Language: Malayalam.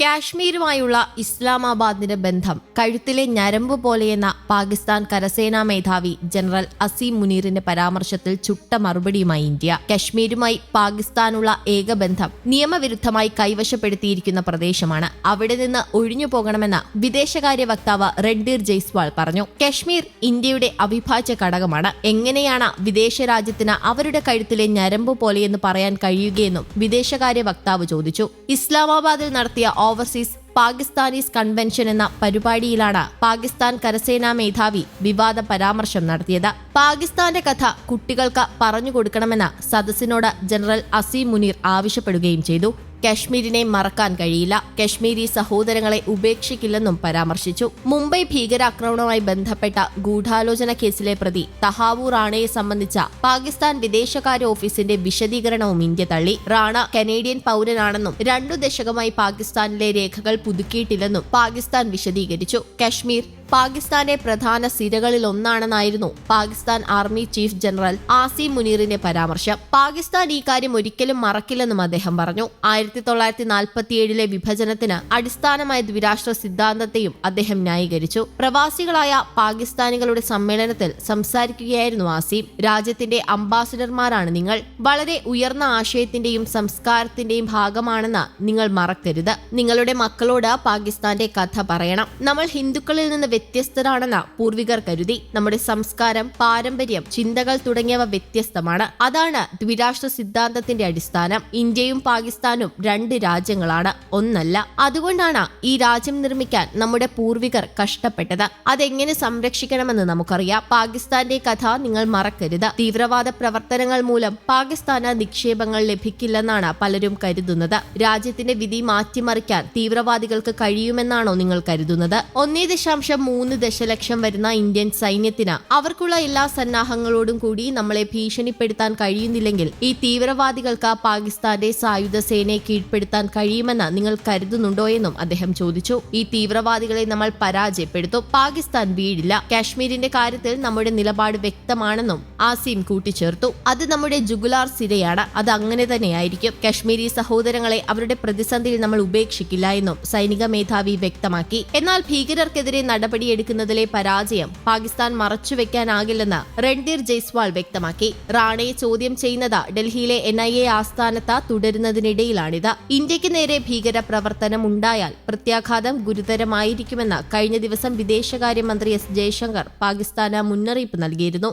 കാശ്മീരുമായുള്ള ഇസ്ലാമാബാദിന്റെ ബന്ധം കഴുത്തിലെ ഞരമ്പ് പോലെയെന്ന പാകിസ്ഥാൻ കരസേനാ മേധാവി ജനറൽ അസീം മുനീറിന്റെ പരാമർശത്തിൽ ചുട്ട മറുപടിയുമായി ഇന്ത്യ. കശ്മീരുമായി പാകിസ്ഥാനുള്ള ഏക ബന്ധം നിയമവിരുദ്ധമായി കൈവശപ്പെടുത്തിയിരിക്കുന്ന പ്രദേശമാണ്. അവിടെ നിന്ന് ഒഴിഞ്ഞു പോകണമെന്ന് വിദേശകാര്യ വക്താവ് റൺധീർ ജയ്സ്വാൾ പറഞ്ഞു. കശ്മീർ ഇന്ത്യയുടെ അവിഭാജ്യ ഘടകമാണ്. എങ്ങനെയാണ് വിദേശ രാജ്യത്തിന് അവരുടെ കഴുത്തിലെ ഞരമ്പ് പോലെയെന്ന് പറയാൻ കഴിയുകയെന്നും വിദേശകാര്യ വക്താവ് ചോദിച്ചു. ഇസ്ലാമാബാദിൽ നടത്തിയ ഓവർസീസ് പാകിസ്ഥാനീസ് കൺവെൻഷൻ എന്ന പരിപാടിയിലാണ് പാകിസ്ഥാൻ കരസേനാ മേധാവി വിവാദ പരാമർശം നടത്തിയത്. പാകിസ്ഥാന്റെ കഥ കുട്ടികൾക്ക് പറഞ്ഞു കൊടുക്കണമെന്ന് സദസ്സിനോട് ജനറൽ അസീം മുനീർ ആവശ്യപ്പെടുകയും ചെയ്തു. കശ്മീരിനെ മറക്കാൻ കഴിയില്ല. കശ്മീരി സഹോദരങ്ങളെ ഉപേക്ഷിക്കില്ലെന്നും പരാമർശിച്ചു. മുംബൈ ഭീകരാക്രമണവുമായി ബന്ധപ്പെട്ട ഗൂഢാലോചന കേസിലെ പ്രതി തഹാവു റാണയെ സംബന്ധിച്ച പാകിസ്ഥാൻ വിദേശകാര്യ ഓഫീസിന്റെ വിശദീകരണവും ഇന്ത്യ തള്ളി. റാണ കനേഡിയൻ പൗരനാണെന്നും രണ്ടു ദശകമായി പാകിസ്ഥാനിലെ രേഖകൾ പുതുക്കിയിട്ടില്ലെന്നും പാകിസ്ഥാൻ വിശദീകരിച്ചു. കശ്മീർ പാകിസ്ഥാന്റെ പ്രധാന സിരകളിൽ ഒന്നാണെന്നായിരുന്നു Pakistan army chief general Asim മുനീറിന്റെ പരാമർശം. പാകിസ്ഥാൻ ഈ കാര്യം ഒരിക്കലും മറക്കില്ലെന്നും അദ്ദേഹം പറഞ്ഞു. ആയിരത്തി തൊള്ളായിരത്തി നാൽപ്പത്തിയേഴിലെ വിഭജനത്തിന് അടിസ്ഥാനമായ ദ്വിരാഷ്ട്ര സിദ്ധാന്തത്തെയും അദ്ദേഹം ന്യായീകരിച്ചു. പ്രവാസികളായ പാകിസ്ഥാനികളുടെ സമ്മേളനത്തിൽ സംസാരിക്കുകയായിരുന്നു ആസിം. രാജ്യത്തിന്റെ അംബാസിഡർമാരാണ് നിങ്ങൾ. വളരെ ഉയർന്ന ആശയത്തിന്റെയും സംസ്കാരത്തിന്റെയും ഭാഗമാണെന്ന് നിങ്ങൾ മറക്കരുത്. നിങ്ങളുടെ മക്കളോട് പാകിസ്ഥാന്റെ കഥ പറയണം. നമ്മൾ ഹിന്ദുക്കളിൽ നിന്ന് വ്യത്യസ്തരാണെന്ന് പൂർവികർ കരുതി നമ്മുടെ സംസ്കാരം പാരമ്പര്യം ചിന്തകൾ തുടങ്ങിയവ വ്യത്യസ്തമാണ്. അതാണ് ദ്വിരാഷ്ട്ര സിദ്ധാന്തത്തിന്റെ അടിസ്ഥാനം. ഇന്ത്യയും പാകിസ്ഥാനും രണ്ട് രാജ്യങ്ങളാണ്. ഒന്നല്ല. അതുകൊണ്ടാണ് ഈ രാജ്യം നിർമ്മിക്കാൻ നമ്മുടെ പൂർവികർ കഷ്ടപ്പെട്ടത്. അതെങ്ങനെ സംരക്ഷിക്കണമെന്ന് നമുക്കറിയാം. പാകിസ്ഥാന്റെ കഥ നിങ്ങൾ മറക്കരുത്. തീവ്രവാദ പ്രവർത്തനങ്ങൾ മൂലം പാകിസ്ഥാന് നിക്ഷേപങ്ങൾ ലഭിക്കില്ലെന്നാണ് പലരും കരുതുന്നത്. രാജ്യത്തിന്റെ വിധി മാറ്റിമറിക്കാൻ തീവ്രവാദികൾക്ക് കഴിയുമെന്നാണോ നിങ്ങൾ കരുതുന്നത്? ഒന്നേ ദശാംശം മൂന്ന് ദശലക്ഷം വരുന്ന ഇന്ത്യൻ സൈന്യത്തിന് അവർക്കുള്ള എല്ലാ സന്നാഹങ്ങളോടും കൂടി നമ്മളെ ഭീഷണിപ്പെടുത്താൻ കഴിയുന്നില്ലെങ്കിൽ ഈ തീവ്രവാദികൾക്ക് പാകിസ്ഥാന്റെ സായുധ സേനയെ കീഴ്പ്പെടുത്താൻ കഴിയുമെന്ന് നിങ്ങൾ കരുതുന്നുണ്ടോ എന്നും അദ്ദേഹം ചോദിച്ചു. ഈ തീവ്രവാദികളെ നമ്മൾ പരാജയപ്പെടുത്തും. പാകിസ്ഥാൻ വീഴില്ല. കാശ്മീരിന്റെ കാര്യത്തിൽ നമ്മുടെ നിലപാട് വ്യക്തമാണെന്നും ആസിം കൂട്ടിച്ചേർത്തു. അത് നമ്മുടെ ജുഗുലാർ സിരയാണ്. അത് അങ്ങനെ തന്നെയായിരിക്കും. കശ്മീരി സഹോദരങ്ങളെ അവരുടെ പ്രതിസന്ധിയിൽ നമ്മൾ ഉപേക്ഷിക്കില്ല എന്നും സൈനിക മേധാവി വ്യക്തമാക്കി. എന്നാൽ ഭീകരർക്കെതിരെ നടപടിയെടുക്കുന്നതിലെ പരാജയം പാകിസ്ഥാൻ മറച്ചുവെക്കാനാകില്ലെന്ന് രൺധീർ ജയ്സ്വാൾ വ്യക്തമാക്കി. റാണയെ ചോദ്യം ചെയ്യുന്നത് ഡൽഹിയിലെ എൻ ഐ എ ആസ്ഥാനത്ത് തുടരുന്നതിനിടയിലാണിത്. ഇന്ത്യയ്ക്ക് നേരെ ഭീകര പ്രവർത്തനം ഉണ്ടായാൽ പ്രത്യാഘാതം ഗുരുതരമായിരിക്കുമെന്ന് കഴിഞ്ഞ ദിവസം വിദേശകാര്യമന്ത്രി എസ് ജയശങ്കർ പാകിസ്ഥാന് മുന്നറിയിപ്പ് നൽകിയിരുന്നു.